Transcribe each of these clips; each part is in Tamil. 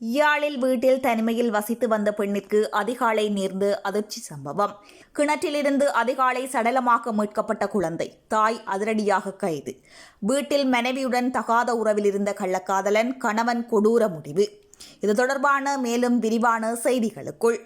யாழில் வீட்டில் தனிமையில் வசித்து வந்த பெண்ணிற்கு அதிகாலை நேர்ந்து அதிர்ச்சி சம்பவம். கிணற்றிலிருந்து அதிகாலை சடலமாக மீட்கப்பட்ட குழந்தை தாய் அதிரடியாக கைது. வீட்டில் மனைவியுடன் தகாத உறவில் இருந்த கள்ளக்காதலன் கணவன் கொடூர முடிவு. இது தொடர்பான மேலும் விரிவான செய்திகளுக்குள்.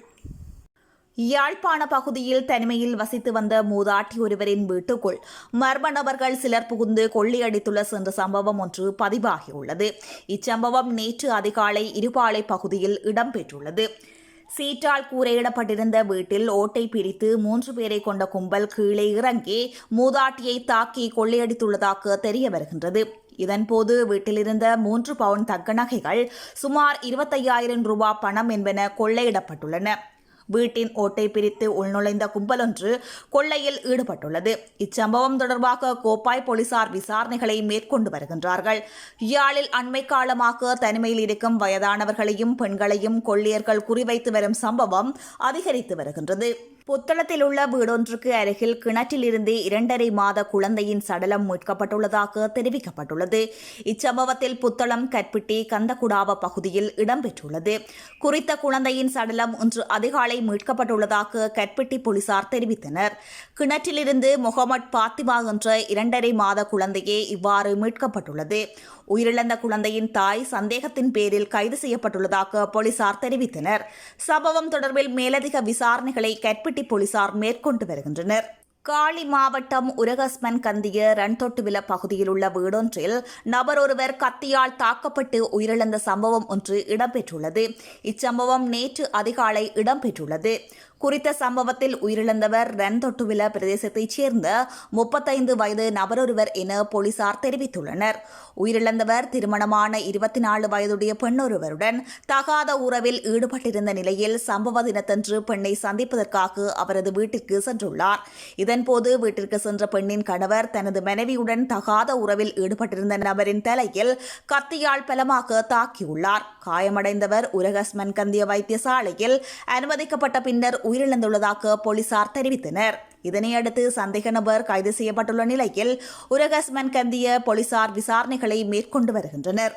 யாழ்ப்பாண பகுதியில் தனிமையில் வசித்து வந்த மூதாட்டி ஒருவரின் வீட்டுக்குள் மர்ம நபர்கள் சிலர் புகுந்து கொள்ளையடித்துள்ள சென்ற சம்பவம் ஒன்று பதிவாகியுள்ளது. இச்சம்பவம் நேற்று அதிகாலை இருபாலை பகுதியில் இடம்பெற்றுள்ளது. சீற்றால் கூரையிடப்பட்டிருந்த வீட்டில் ஓட்டை பிரித்து மூன்று பேரை கொண்ட கும்பல் கீழே இறங்கி மூதாட்டியை தாக்கி கொள்ளையடித்துள்ளதாக தெரிய வருகின்றது. இதன்போது வீட்டிலிருந்த மூன்று பவுன் தங்க நகைகள் சுமார் இருபத்தையாயிரம் ரூபாய் பணம் என்பன கொள்ளையிடப்பட்டுள்ளன. வீட்டின் ஓட்டை பிரித்து உள்நுழைந்த கும்பலொன்று கொள்ளையில் ஈடுபட்டுள்ளது. இச்சம்பவம் தொடர்பாக கோப்பாய் போலீசார் விசாரணைகளை மேற்கொண்டு வருகின்றார்கள். யாழில் அண்மை காலமாக தனிமையில் இருக்கும் வயதானவர்களையும் பெண்களையும் கொள்ளையர்கள் குறிவைத்து வரும் சம்பவம் அதிகரித்து வருகின்றது. புத்தளத்தில் உள்ள வீடொன்றுக்கு அருகில் கிணற்றிலிருந்து இரண்டரை மாத குழந்தையின் சடலம் மீட்கப்பட்டுள்ளதாக தெரிவிக்கப்பட்டுள்ளது. இச்சம்பவத்தில் புத்தளம் கற்பிட்டி கந்தகுடாவ பகுதியில் இடம்பெற்றுள்ளது. குறித்த குழந்தையின் சடலம் இன்று அதிகாலை மீட்கப்பட்டுள்ளதாக கற்பிட்டி போலீசார் தெரிவித்தனர். கிணற்றிலிருந்து முகமட் பாத்திமா என்ற இரண்டரை மாத குழந்தையே இவ்வாறு மீட்கப்பட்டுள்ளது. உயிரிழந்த குழந்தையின் தாய் சந்தேகத்தின் பேரில் கைது செய்யப்பட்டுள்ளதாக போலீசார் தெரிவித்தனர். சம்பவம் தொடர்பில் மேலதிக விசாரணைகளை கற்பிட்டி போலீசார் மேற்கொண்டு வருகின்றனர். காளி மாவட்டம் உரகஸ்மன் கந்திய ரன்தொட்டுவில பகுதியில் உள்ள வீடொன்றில் நபர் ஒருவர் கத்தியால் தாக்கப்பட்டு உயிரிழந்த சம்பவம் ஒன்று இடம்பெற்றுள்ளது. இச்சம்பவம் நேற்று அதிகாலை இடம்பெற்றுள்ளது. குறித்த சம்பவத்தில் உயிரிழந்தவர் ரன்தொட்டுவில பிரதேசத்தைச் சேர்ந்த முப்பத்தைந்து வயது நபரொருவர் என போலீசார் தெரிவித்துள்ளனர். உயிரிழந்தவர் திருமணமான இருபத்தி நாலு வயதுடைய பெண்ணொருவருடன் தகாத உறவில் ஈடுபட்டிருந்த நிலையில் சம்பவ தினத்தன்று பெண்ணை சந்திப்பதற்காக அவரது வீட்டிற்கு சென்றுள்ளார். இதன்போது வீட்டிற்கு சென்ற பெண்ணின் கணவர் தனது மனைவியுடன் தகாத உறவில் ஈடுபட்டிருந்த நபரின் தலையில் கத்தியால் பலமாக தாக்கியுள்ளார். காயமடைந்தவர் உரகஸ்மன் கந்திய வைத்தியசாலையில் அனுமதிக்கப்பட்ட பின்னர் உயிரிழந்துள்ளதாக போலீசார் தெரிவித்தனர். இதனையடுத்து சந்தேக நபர் கைது செய்யப்பட்டுள்ள நிலையில் உரகஸ்மன் கந்திய போலீசார் விசாரணைகளை மேற்கொண்டு வருகின்றனர்.